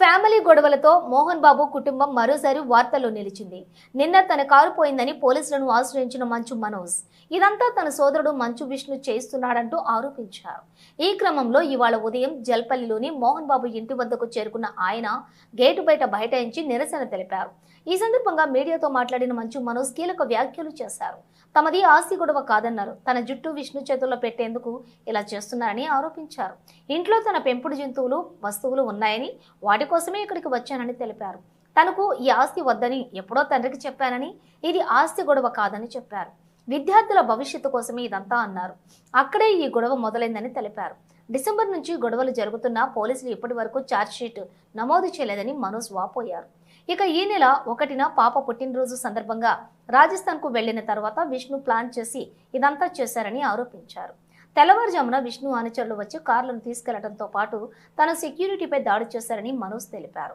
Family గొడవలతో Mohan Babu కుటుంబం మరోసారి వార్తల్లో నిలిచింది. నిన్న తన కారు పోయిందని పోలీసులను ఆశ్రయించిన మంచు మనోజ్. ఇదంతా తన సోదరుడు మంచు విష్ణు చేస్తున్నాడంటూ ఆరోపించారు. ఈ క్రమంలో ఇవాళ ఉదయం జల్పల్లిలోని మోహన్ బాబు ఇంటి వద్దకు చేరుకున్న ఆయన గేటు బయట బైఠాయించి నిరసన తెలిపారు. ఈ సందర్భంగా మీడియాతో మాట్లాడిన మంచు మనోజ్ కీలక వ్యాఖ్యలు చేశారు. తమది ఆస్తి గొడవ కాదన్నారు. తన జుట్టు విష్ణు చేతుల్లో పెట్టేందుకు ఇలా చేస్తున్నారని ఆరోపించారు. ఇంట్లో తన పెంపుడు జంతువులు వస్తువులు ఉన్నాయని వాటి కోసమే ఇక్కడికి వచ్చానని తెలిపారు. తనకు ఈ ఆస్తి వద్దని ఎప్పుడో తండ్రికి చెప్పానని ఇది ఆస్తి గొడవ కాదని చెప్పారు. విద్యార్థుల భవిష్యత్తు కోసమే ఇదంతా అన్నారు. అక్కడే ఈ గొడవ మొదలైందని తెలిపారు. డిసెంబర్ నుంచి గొడవలు జరుగుతున్నా పోలీసులు ఇప్పటి వరకు ఛార్జ్షీట్ నమోదు చేయలేదని మనోజ్ వాపోయారు. ఇక ఈ నెల ఒకటిన పాప పుట్టినరోజు సందర్భంగా రాజస్థాన్కు వెళ్ళిన తర్వాత విష్ణు ప్లాన్ చేసి ఇదంతా చేశారని ఆరోపించారు. తెల్లవారుజామున విష్ణు అనుచరులు వచ్చి కార్లను తీసుకెళ్ళడంతో పాటు తన సెక్యూరిటీపై దాడి చేశారని మనోజ్ తెలిపారు.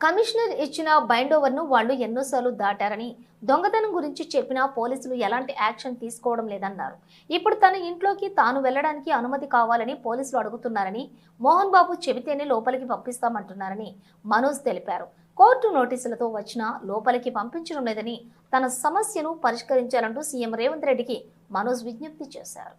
కమిషనర్ ఇచ్చిన బైండోవర్ను వాళ్ళు ఎన్నోసార్లు దాటారని దొంగతనం గురించి చెప్పినా పోలీసులు ఎలాంటి యాక్షన్ తీసుకోవడం లేదన్నారు. ఇప్పుడు తన ఇంట్లోకి తాను వెళ్ళడానికి అనుమతి కావాలని పోలీసులు అడుగుతున్నారని మోహన్ బాబు చెబితేనే లోపలికి పంపిస్తామంటున్నారని మనోజ్ తెలిపారు. కోర్టు నోటీసులతో వచ్చినా లోపలికి పంపించడం లేదని తన సమస్యను పరిష్కరించాలంటూ సీఎం రేవంత్ రెడ్డికి మనోజ్ విజ్ఞప్తి చేశారు.